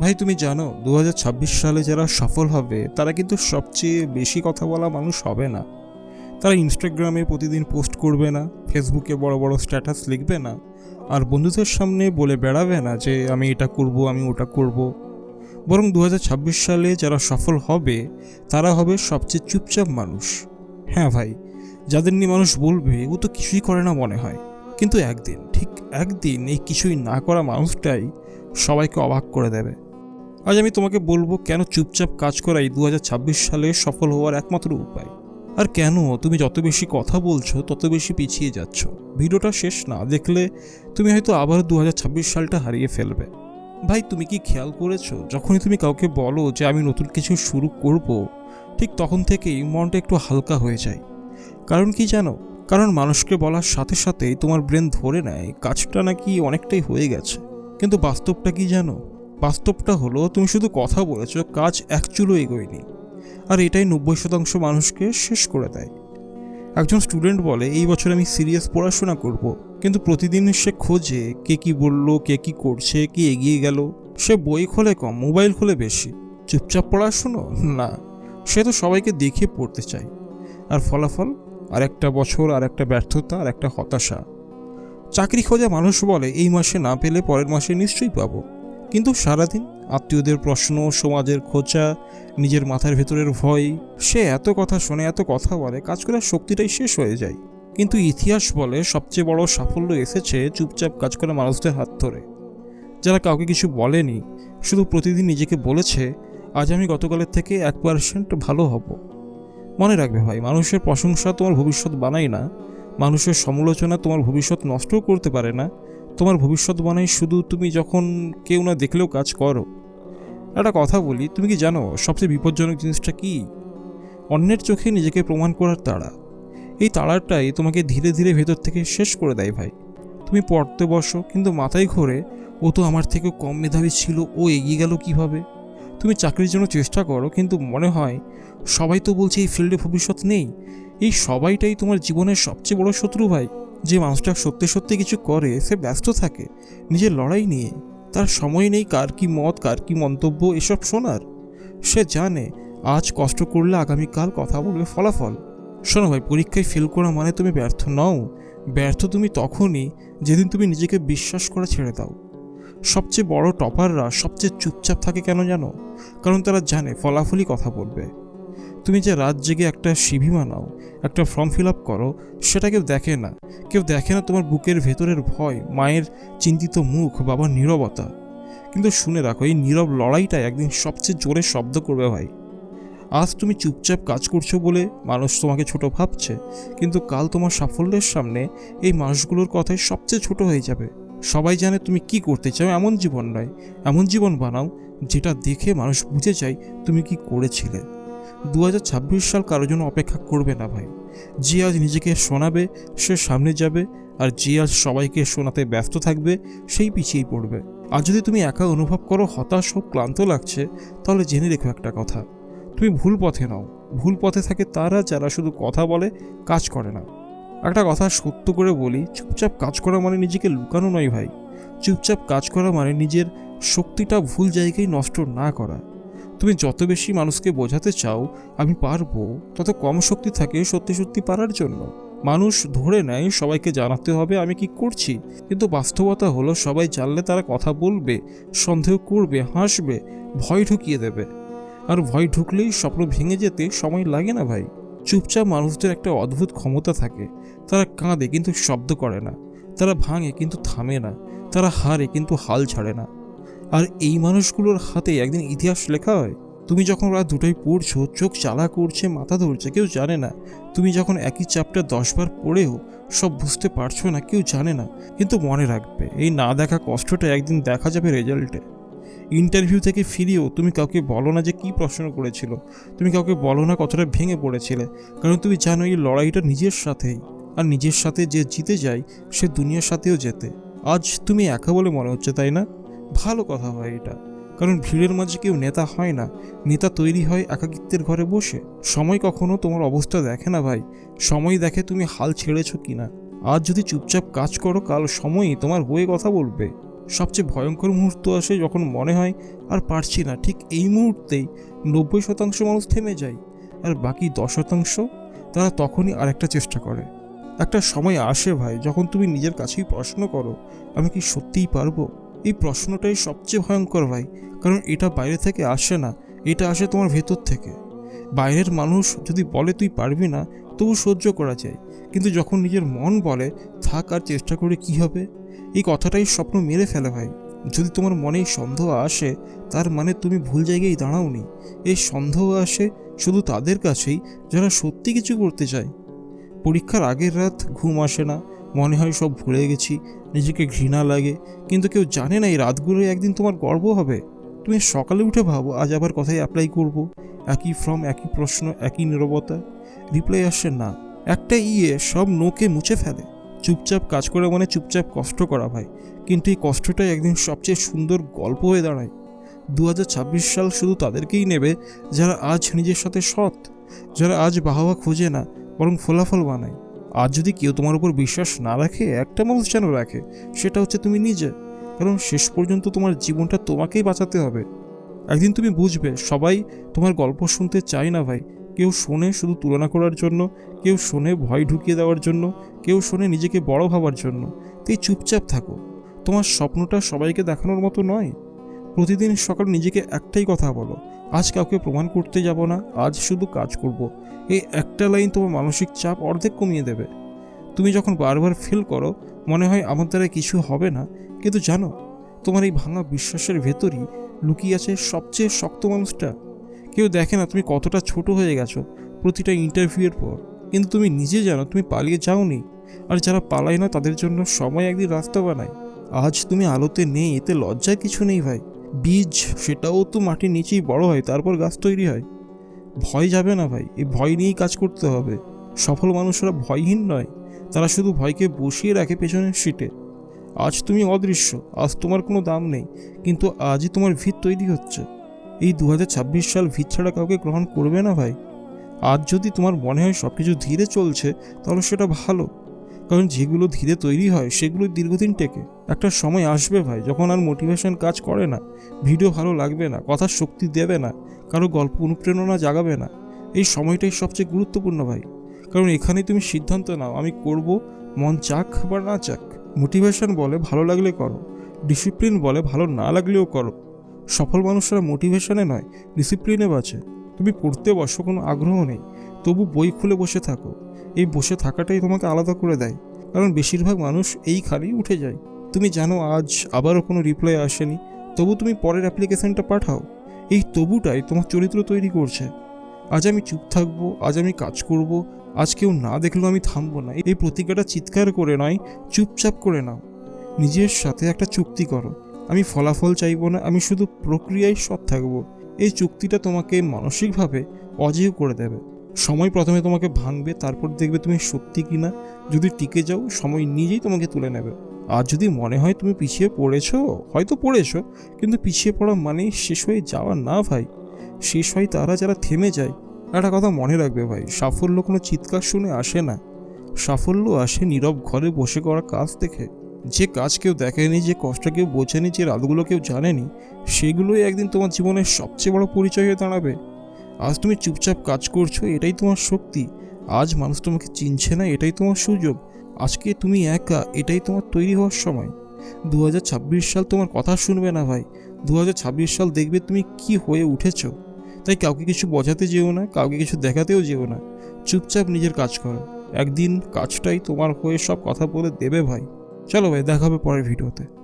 ভাই, তুমি জানো দু হাজার ছাব্বিশ সালে যারা সফল হবে, তারা কিন্তু সবচেয়ে বেশি কথা বলা মানুষ হবে না। তারা ইনস্টাগ্রামে প্রতিদিন পোস্ট করবে না ফেসবুকে বড় বড় স্ট্যাটাস লিখবে না, আর বন্ধুদের সামনে বলে বেড়াবে না যে, আমি এটা করব, আমি ওটা করব। বরং দু হাজার ছাব্বিশ সালে যারা সফল হবে, তারা হবে সবচেয়ে চুপচাপ মানুষ। হ্যাঁ ভাই, যাদের নিয়ে মানুষ বলবে, ও তো কিছুই করে না মনে হয়। কিন্তু একদিন, ঠিক একদিন এই কিছুই না করা মানুষটাই সবাইকে অবাক করে দেবে। আজ আমি তোমাকে বলব কেন চুপচাপ কাজ করাই দু হাজার ছাব্বিশ সালে সফল হওয়ার একমাত্র উপায়। আর কেন তুমি যত বেশি কথা বলছো, তত বেশি পিছিয়ে যাচ্ছ। ভিডিওটা শেষ না দেখলে তুমি হয়তো আবার দু হাজার ছাব্বিশ সালটা হারিয়ে ফেলবে। ভাই, তুমি কি খেয়াল করেছ? যখনই তুমি কাউকে বলো যে আমি নতুন কিছু শুরু করব, ঠিক তখন থেকেই মনটা একটু হালকা হয়ে যায়। কারণ কি জানো? কারণ মানুষকে বলার সাথে সাথেই তোমার ব্রেন ধরে নেয়, কাজটা নাকি অনেকটাই হয়ে গেছে। কিন্তু বাস্তবটা কি জানো? বাস্তবটা হলো, তুমি শুধু কথা বলেছ, কাজ চুলো এগোয়নি। আর এটাই নব্বই শতাংশ মানুষকে শেষ করে দেয়। একজন স্টুডেন্ট বলে, এই বছর আমি সিরিয়াস পড়াশোনা করব। কিন্তু প্রতিদিন সে খোঁজে কে কি বলল, কে কি করছে, কে এগিয়ে গেল। সে বই খোলে কম মোবাইল খোলে বেশি। চুপচাপ পড়াশুনো? না। সে তো সবাইকে দেখে পড়তে চায়। আর ফলাফল? আর একটা বছর আর একটা ব্যর্থতা আর একটা হতাশা। চাকরি খোঁজা মানুষ বলে, এই মাসে না পেলে পরের মাসে নিশ্চয়ই পাবো। কিন্তু সারাদিন আত্মীয়দের প্রশ্ন, সমাজের খোঁচা, নিজের মাথার ভেতরের ভয়, সে এত কথা শোনে, এত কথা বলে, কাজ করার শক্তিটাই শেষ হয়ে যায়। কিন্তু ইতিহাস বলে সবচেয়ে বড় সাফল্য এসেছে চুপচাপ কাজ করা মানুষদের হাত ধরে। যারা কাউকে কিছু বলেনি, শুধু প্রতিদিন নিজেকে বলেছে, আজ আমি গতকালের থেকে এক পার্সেন্ট ভালো হব। মনে রাখবে ভাই, মানুষের প্রশংসা তোমার ভবিষ্যৎ বানায় না, মানুষের সমালোচনা তোমার ভবিষ্যৎ নষ্টও করতে পারে না তোমার ভবিষ্যৎ বানাই শুধু তুমি যখন কেউ না দেখলেও কাজ করো। একটা কথা বলি, তুমি কি জানো সবচেয়ে বিপজ্জনক জিনিসটা কি? অন্যের চোখে নিজেকে প্রমাণ করার তাড়া। এই তাড়াটাই তোমাকে ধীরে ধীরে ভেতর থেকে শেষ করে দেয় ভাই। তুমি পড়তে বসো, কিন্তু মাথায় ঘোরে, ও তো আমার থেকেও কম মেধাবী ছিল, ও এগিয়ে গেল কীভাবে? তুমি চাকরির জন্য চেষ্টা করো, কিন্তু মনে হয় সবাই তো বলছে এই ফিল্ডে ভবিষ্যৎ নেই। এই সবাইটাই তোমার জীবনের সবচেয়ে বড় শত্রু ভাই। যে মানুষটা সত্যি সত্যি কিছু করে, সে ব্যস্ত থাকে। নিজের লড়াই নিয়ে। তার সময় নেই, কার কি মত, কার কি মন্তব্য, এসব শোনার। সে জানে, আজ কষ্ট করলে আগামীকাল কথা বলবে ফলাফল। শোনো ভাই, পরীক্ষায় ফেল করা মানে তুমি ব্যর্থ নও। ব্যর্থ তুমি তখনই যেদিন তুমি নিজেকে বিশ্বাস করা ছেড়ে দাও। সবচেয়ে বড় টপাররা সবচেয়ে চুপচাপ থাকে কেন জানো? কারণ তারা জানে, ফলাফলই কথা বলবে। তুমি যে রাত জেগে একটা সিভি বানাও, একটা ফর্ম ফিল আপ করো, সেটা কেউ দেখে না। কেউ দেখে না তোমার বুকের ভেতরের ভয়, মায়ের চিন্তিত মুখ, বাবার নীরবতা। কিন্তু শুনে রাখো, এই নীরব লড়াইটা একদিন সবচেয়ে জোরে শব্দ করবে ভাই। আজ তুমি চুপচাপ কাজ করছ বলে মানুষ তোমাকে ছোট ভাবছে, কিন্তু কাল তোমার সাফল্যের সামনে এই মানুষগুলোর কথাই সবচেয়ে ছোট হয়ে যাবে। সবাই জানে তুমি কি করতে চাও, এমন জীবন নয়। এমন জীবন বানাও, যেটা দেখে মানুষ বুঝে যায় তুমি কি করেছিলে। দু হাজার ছাব্বিশ সাল কারোর জন্য অপেক্ষা করবে না ভাই। যে আজ নিজেকে শোনাবে, সে সামনে যাবে, আর যে আজ সবাইকে শোনাতে ব্যস্ত থাকবে, সেই পিছিয়েই পড়বে। আর যদি তুমি একা অনুভব করো হতাশ ও ক্লান্ত লাগছে, তাহলে জেনে রেখো একটা কথা। তুমি ভুল পথে নাও। ভুল পথে থাকে তারা যারা শুধু কথা বলে, কাজ করে না। একটা কথা সত্য করে বলি, চুপচাপ কাজ করা মানে নিজেকে লুকানো নয় ভাই। চুপচাপ কাজ করা মানে নিজের শক্তিটা ভুল জায়গায় নষ্ট না করা। তুমি যত বেশি মানুষকে বোঝাতে চাও, আমি পারব। তত কম শক্তি থাকে সত্যি সত্যি পারার জন্য। মানুষ ধরে নেয়, সবাইকে জানাতে হবে আমি কি করছি। কিন্তু বাস্তবতা হলো, সবাই জানলে তারা কথা বলবে, সন্দেহ করবে, হাসবে, ভয় ঢুকিয়ে দেবে। আর ভয় ঢুকলেই স্বপ্ন ভেঙে যেতে সময় লাগে না ভাই। চুপচাপ মানুষদের একটা অদ্ভুত ক্ষমতা থাকে। তারা কাঁদে কিন্তু শব্দ করে না। তারা ভাঙে কিন্তু থামে না। তারা হারে কিন্তু হাল ছাড়ে না। আর এই মানুষগুলোর হাতে একদিন ইতিহাস লেখা হয়। তুমি যখন রাত দুটোই পড়ছো, চোখ চালা করছে, মাথা ধরছে, কেউ জানে না। তুমি যখন একই চ্যাপ্টার দশবার পড়েও সব বুঝতে পারছ না, কেউ জানে না। কিন্তু মনে রাখবে, এই না দেখা কষ্টটা একদিন দেখা যাবে রেজাল্টে ইন্টারভিউ থেকে ফিরিয়েও তুমি কাউকে বলো না যে কী প্রশ্ন করেছিল। তুমি কাউকে বলো না কতটা ভেঙে পড়েছিলে। কারণ তুমি জানো এই লড়াইটা নিজের সাথেই। আর নিজের সাথে যে জিতে যায়, সে দুনিয়ার সাথেও যেতে আজ তুমি একা বলে মনে হচ্ছে, তাই না? ভালো কথা হয় এটা। কারণ ভিড়ের মাঝে কেউ নেতা হয় না, নেতা তৈরি হয় একাকিত্বের ঘরে বসে। সময় কখনো তোমার অবস্থা দেখে না ভাই। সময় দেখে তুমি হাল ছেড়েছ কিনা। আজ যদি চুপচাপ কাজ করো, কাল সময়ই তোমার হয়ে কথা বলবে। সবচেয়ে ভয়ঙ্কর মুহূর্ত আসে যখন মনে হয়, আর পারছি না। ঠিক এই মুহূর্তেই নব্বই শতাংশ মানুষ থেমে যায়, আর বাকি দশ শতাংশ তারা তখনই আরেকটা চেষ্টা করে। একটা সময় আসে ভাই, যখন তুমি নিজের কাছেই প্রশ্ন করো, আমি কি সত্যিই পারব? এই প্রশ্নটাই সবচেয়ে ভয়ঙ্কর ভাই, কারণ এটা বাইরে থেকে আসে না, এটা আসে তোমার ভেতর থেকে। বাইরের মানুষ যদি বলে তুই পারবি না, তবু সহ্য করা যায়, কিন্তু যখন নিজের মন বলে, থাক আর চেষ্টা করে কি হবে? এই কথাটাই স্বপ্ন মেরে ফেলে ভাই। যদি তোমার মনে সন্দেহ আসে, তার মানে তুমি ভুল জায়গায় দাঁড়াওনি। এই সন্দেহ আসে শুধু তাদের কাছেই, যারা সত্যি কিছু করতে চায়। পরীক্ষার আগের রাত ঘুম আসে না, মনে হয় সব ভুলে গেছি নিজেকে ঘৃণা লাগে, কিন্তু কেউ জানে না এই রাতগুলো একদিন তোমার গর্ব হবে। তুমি সকালে উঠে ভাবো, আজ আবার কথায় অ্যাপ্লাই করব। একই ফর্ম একই প্রশ্ন, একই নীরবতা। রিপ্লাই আসে না। একটা ইয়ে সব নোকে মুছে ফেলে। চুপচাপ কাজ করে মানে চুপচাপ কষ্ট করা ভাই। কিন্তু এই কষ্টটাই একদিন সবচেয়ে সুন্দর গল্প হয়ে দাঁড়ায়। দু হাজার ছাব্বিশ সাল শুধু তাদেরকেই নেবে যারা আজ নিজের সাথে সৎ, যারা আজ বাহবা খোঁজে না, বরং ফলাফল বানায়। আজ যদি কেউ তোমার উপর বিশ্বাস না রাখে, একটা মানুষ যেন রাখে, সেটা হচ্ছে তুমি নিজে। কারণ শেষ পর্যন্ত তোমার জীবনটা তোমাকেই বাঁচাতে হবে। একদিন তুমি বুঝবে, সবাই তোমার গল্প শুনতে চায় না ভাই। কেউ শোনে শুধু তুলনা করার জন্য, কেউ শোনে ভয় ঢুকিয়ে দেওয়ার জন্য, কেউ শোনে নিজেকে বড় ভাবার জন্য। তাই চুপচাপ থাকো। তোমার স্বপ্নটা সবাইকে দেখানোর মতো নয়। প্রতিদিন সকালে নিজেকে একটাই কথা বলো। আজ কাউকে প্রমাণ করতে যাব না, আজ শুধু কাজ করব। এই একটা লাইন তোমার মানসিক চাপ অর্ধেক কমিয়ে দেবে। তুমি যখন বারবার ফিল করো, মনে হয় আমার দ্বারা কিছু হবে না, কিন্তু জানো, তোমার এই ভাঙা বিশ্বাসের ভেতরই লুকিয়ে আছে সবচেয়ে শক্ত মানুষটা। কেউ দেখে না তুমি কতটা ছোট হয়ে গেছো প্রতিটা ইন্টারভিউয়ের পর। কিন্তু তুমি নিজে জানো তুমি পালিয়ে যাওনি, আর যারা পালায় না তাদের জন্য সময় একদিন রাস্তা বানায়। আজ তুমি আলোতে নেই, এতে লজ্জার কিছু নেই ভাই। বীজ, সেটাও তো মাটির নিচেই বড় হয়, তারপর গাছ তৈরি হয়। ভয় যাবে না ভাই, এই ভয় নিয়েই কাজ করতে হবে। সফল মানুষরা ভয়হীন নয়, তারা শুধু ভয়কে বসিয়ে রাখে পেছনের সিটে। আজ তুমি অদৃশ্য, আজ তোমার কোনো দাম নেই, কিন্তু আজই তোমার ভিত তৈরি হচ্ছে। এই দু হাজার ছাব্বিশ সাল ভিত ছাড়া কাউকে গ্রহণ করবে না ভাই। আজ যদি তোমার মনে হয় সব কিছু ধীরে চলছে, তাহলে সেটা ভালো। কারণ যেগুলো ধীরে তৈরি হয়, সেগুলো দীর্ঘদিন টেকে। একটা সময় আসবে ভাই, যখন আর মোটিভেশন কাজ করে না ভিডিও ভালো লাগবে না কথার শক্তি দেবে না, কারও গল্প অনুপ্রেরণা জাগাবে না। এই সময়টাই সবচেয়ে গুরুত্বপূর্ণ ভাই। কারণ এখানেই তুমি সিদ্ধান্ত নাও, আমি করব, মন চাক বা না চাক। মোটিভেশন বলে ভালো লাগলে করো ডিসিপ্লিন বলে ভালো না লাগলেও করো। সফল মানুষরা মোটিভেশনে নয় ডিসিপ্লিনে বাঁচে। তুমি পড়তে বসো, কোনো আগ্রহ নেই। তবু বই খুলে বসে থাকো। এই বসে থাকাটাই তোমাকে আলাদা করে দেয়, কারণ বেশিরভাগ মানুষ এই খালি উঠে যায়। তুমি জানো আজ আবারও কোনো রিপ্লাই আসেনি, তবু তুমি পরের অ্যাপ্লিকেশনটা পাঠাও। এই তবুটাই তোমার চরিত্র তৈরি করছে। আজ আমি চুপ থাকব, আজ আমি কাজ করব, আজ কেউ না দেখলেও আমি থামবো না। এই প্রতিজ্ঞাটা চিৎকার করে নয়, চুপচাপ করে নাও। নিজের সাথে একটা চুক্তি করো। আমি ফলাফল চাইব না, আমি শুধু প্রক্রিয়ায় সৎ থাকব। এই চুক্তিটা তোমাকে মানসিকভাবে অজেয় করে দেবে। সময় প্রথমে তোমাকে ভাঙবে, তারপর দেখবে তুমি সত্যি কিনা। যদি টিকে যাও, সময় নিজেই তোমাকে তুলে নেবে। আর যদি মনে হয় তুমি পিছিয়ে পড়েছো, হয়তো পড়েছো, কিন্তু পিছিয়ে পড়া মানেই শেষ হয়ে যাওয়া না ভাই। শেষ হয় তারা যারা থেমে যায়। একটা কথা মনে রাখবে ভাই, সাফল্য কোনো চিৎকার শুনে আসে না। সাফল্য আসে নীরব ঘরে বসে করা কাজ দেখে। যে কাজ কেউ দেখেনি, যে কষ্ট কেউ বোঝেনি, যে রাতগুলো কেউ জানেনি, সেগুলোই একদিন তোমার জীবনের সবচেয়ে বড় পরিচয় হয়ে দাঁড়াবে। আজ তুমি চুপচাপ কাজ করছ, এটাই তোমার শক্তি। আজ মানুষ তোমাকে চিনছে না, এটাই তোমার সুযোগ। আজকে তুমি একা, এটাই তোমার তৈরি হওয়ার সময়। দু হাজার ছাব্বিশ সাল তোমার কথা শুনবে না ভাই। দু হাজার ছাব্বিশ সাল দেখবে তুমি কি হয়ে উঠেছো। তাই কাউকে কিছু বোঝাতে যেও না, কাউকে কিছু দেখাতেও যেও না। চুপচাপ নিজের কাজ করো। একদিন কাজটাই তোমার হয়ে সব কথা বলে দেবে ভাই। চলো ভাই, দেখা হবে পরের ভিডিওতে।